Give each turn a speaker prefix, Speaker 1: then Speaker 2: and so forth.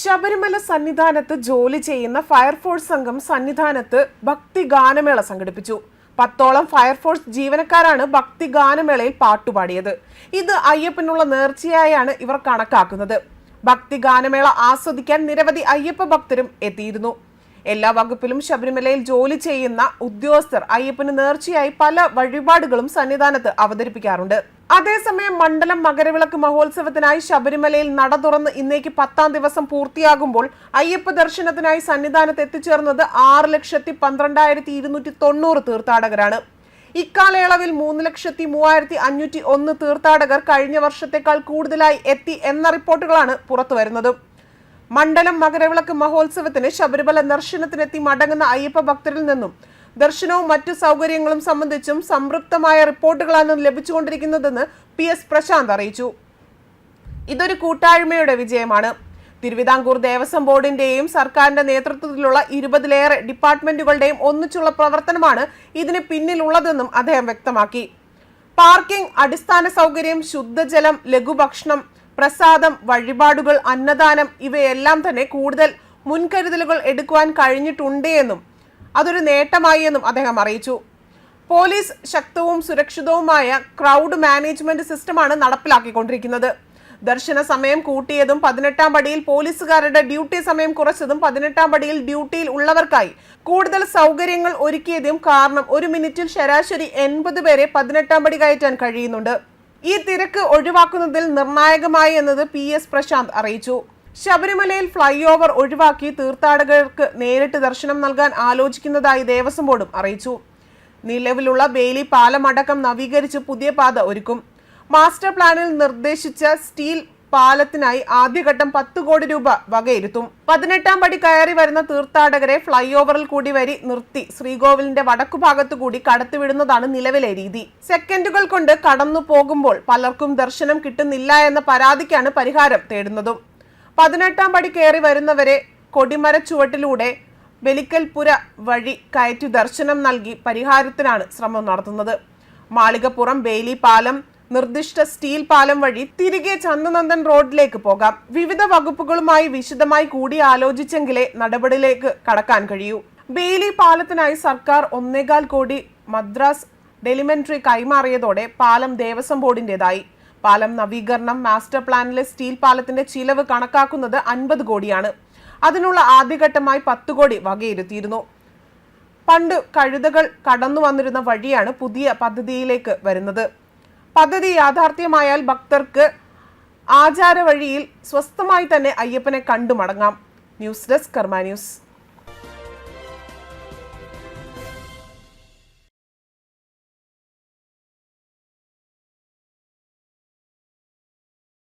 Speaker 1: ശബരിമല സന്നിധാനത്ത് ജോലി ചെയ്യുന്ന ഫയർഫോഴ്സ് സംഘം സന്നിധാനത്ത് ഭക്തിഗാനമേള സംഘടിപ്പിച്ചു. പത്തോളം ഫയർഫോഴ്സ് ജീവനക്കാരാണ് ഭക്തിഗാനമേളയിൽ പാട്ടുപാടിയത്. ഇത് അയ്യപ്പനുള്ള നേർച്ചയായാണ് ഇവർ കണക്കാക്കുന്നത്. ഭക്തിഗാനമേള ആസ്വദിക്കാൻ നിരവധി അയ്യപ്പ ഭക്തരും എത്തിയിരുന്നു. എല്ലാ വകുപ്പിലും ശബരിമലയിൽ ജോലി ചെയ്യുന്ന ഉദ്യോഗസ്ഥർ അയ്യപ്പന് നേർച്ചയായി പല വഴിപാടുകളും സന്നിധാനത്ത് അവതരിപ്പിക്കാറുണ്ട്. അതേസമയം മണ്ഡലം മകരവിളക്ക് മഹോത്സവത്തിനായി ശബരിമലയിൽ നട തുറന്ന് ഇന്നേക്ക് പത്താം ദിവസം പൂർത്തിയാകുമ്പോൾ അയ്യപ്പ ദർശനത്തിനായി സന്നിധാനത്ത് എത്തിച്ചേർന്നത് ആറ് ലക്ഷത്തി പന്ത്രണ്ടായിരത്തി ഇരുന്നൂറ്റി തൊണ്ണൂറ് തീർത്ഥാടകരാണ്. ഇക്കാലയളവിൽ മൂന്ന് ലക്ഷത്തി മൂവായിരത്തി അഞ്ഞൂറ്റി ഒന്ന് തീർത്ഥാടകർ കഴിഞ്ഞ വർഷത്തേക്കാൾ കൂടുതലായി എത്തി എന്ന റിപ്പോർട്ടുകളാണ് പുറത്തുവരുന്നത്. മണ്ഡലം മകരവിളക്ക് മഹോത്സവത്തിന് ശബരിമല ദർശനത്തിനെത്തി മടങ്ങുന്ന അയ്യപ്പ ഭക്തരിൽ നിന്നും ദർശനവും മറ്റു സൗകര്യങ്ങളും സംബന്ധിച്ചും സംതൃപ്തമായ റിപ്പോർട്ടുകളാണ് ലഭിച്ചുകൊണ്ടിരിക്കുന്നതെന്ന് പി എസ് പ്രശാന്ത് അറിയിച്ചു. ഇതൊരു കൂട്ടായ്മയുടെ വിജയമാണ്. തിരുവിതാംകൂർ ദേവസ്വം ബോർഡിന്റെയും സർക്കാരിന്റെ നേതൃത്വത്തിലുള്ള ഇരുപതിലേറെ ഡിപ്പാർട്ട്മെന്റുകളുടെയും ഒന്നിച്ചുള്ള പ്രവർത്തനമാണ് ഇതിന് പിന്നിലുള്ളതെന്നും അദ്ദേഹം വ്യക്തമാക്കി. പാർക്കിംഗ് അടിസ്ഥാന സൗകര്യം ശുദ്ധജലം ലഘുഭക്ഷണം പ്രസാദം വഴിപാടുകൾ അന്നദാനം ഇവയെല്ലാം തന്നെ കൂടുതൽ മുൻകരുതലുകൾ എടുക്കുവാൻ കഴിഞ്ഞിട്ടുണ്ട് എന്നും അതൊരു നേട്ടമായി എന്നും അദ്ദേഹം അറിയിച്ചു. പോലീസ് ശക്തവും സുരക്ഷിതവുമായ ക്രൗഡ് മാനേജ്മെന്റ് സിസ്റ്റമാണ് നടപ്പിലാക്കിക്കൊണ്ടിരിക്കുന്നത്. ദർശന സമയം കൂട്ടിയതും പതിനെട്ടാം പടിയിൽ പോലീസുകാരുടെ ഡ്യൂട്ടി സമയം കുറച്ചതും പതിനെട്ടാം പടിയിൽ ഡ്യൂട്ടിയിൽ ഉള്ളവർക്കായി കൂടുതൽ സൗകര്യങ്ങൾ ഒരുക്കിയതും കാരണം ഒരു മിനിറ്റിൽ ശരാശരി എൺപത് പേരെ പതിനെട്ടാം പടി കയറ്റാൻ കഴിയുന്നുണ്ട്. ഈ തിരക്ക് ഒഴിവാക്കുന്നതിൽ നിർണായകമായി എന്നത് പി എസ് പ്രശാന്ത് അറിയിച്ചു. ശബരിമലയിൽ ഫ്ലൈ ഓവർ ഒഴിവാക്കി തീർത്ഥാടകർക്ക് നേരിട്ട് ദർശനം നൽകാൻ ആലോചിക്കുന്നതായി ദേവസ്വം ബോർഡും അറിയിച്ചു. നിലവിലുള്ള ബേലി പാലം അടക്കം നവീകരിച്ച് പുതിയ പാത ഒരുക്കും. മാസ്റ്റർ പ്ലാനിൽ നിർദ്ദേശിച്ച സ്റ്റീൽ പാലത്തിനായി ആദ്യഘട്ടം പത്ത് കോടി രൂപ വകയിരുത്തും. പതിനെട്ടാം പടി കയറി വരുന്ന തീർത്ഥാടകരെ ഫ്ലൈ ഓവറിൽ കൂടി വരി നിർത്തി. ശ്രീകോവിലിന്റെ വടക്കുഭാഗത്തു കൂടി കടത്തിവിടുന്നതാണ് നിലവിലെ രീതി. സെക്കൻഡുകൾ കൊണ്ട് കടന്നു പോകുമ്പോൾ പലർക്കും ദർശനം കിട്ടുന്നില്ല എന്ന പരാതിക്കാണ് പരിഹാരം തേടുന്നതും. പതിനെട്ടാം പടി കയറി വരുന്നവരെ കൊടിമര ചുവട്ടിലൂടെ ബലിക്കൽപുര വഴി കയറ്റി ദർശനം നൽകി പരിഹാരത്തിനാണ് ശ്രമം നടത്തുന്നത്. മാളികപ്പുറം ബേലി പാലം നിർദ്ദിഷ്ട സ്റ്റീൽ പാലം വഴി തിരികെ ചന്ദനന്ദൻ റോഡിലേക്ക് പോകാം. വിവിധ വകുപ്പുകളുമായി വിശദമായി കൂടിയാലോചിച്ചെങ്കിലേ നടപടിയിലേക്ക് കടക്കാൻ കഴിയൂ. ബെയിലി പാലത്തിനായി സർക്കാർ ഒന്നേകാൽ കോടി മദ്രാസ് ഡെലിമെന്ററി കൈമാറിയതോടെ പാലം ദേവസ്വം ബോർഡിന്റേതായി. പാലം നവീകരണം മാസ്റ്റർ പ്ലാനിലെ സ്റ്റീൽ പാലത്തിന്റെ ചിലവ് കണക്കാക്കുന്നത് അൻപത് കോടിയാണ്. അതിനുള്ള ആദ്യഘട്ടമായി പത്ത് കോടി വകയിരുത്തിയിരുന്നു. പണ്ട് കഴുതകൾ കടന്നു വന്നിരുന്ന വഴിയാണ് പുതിയ പദ്ധതിയിലേക്ക് വരുന്നത്. പദ്ധതി യാഥാർത്ഥ്യമായാൽ ഭക്തർക്ക് ആചാര വഴിയിൽ സ്വസ്ഥമായി തന്നെ അയ്യപ്പനെ കണ്ടു മടങ്ങാം. News desk Karma news.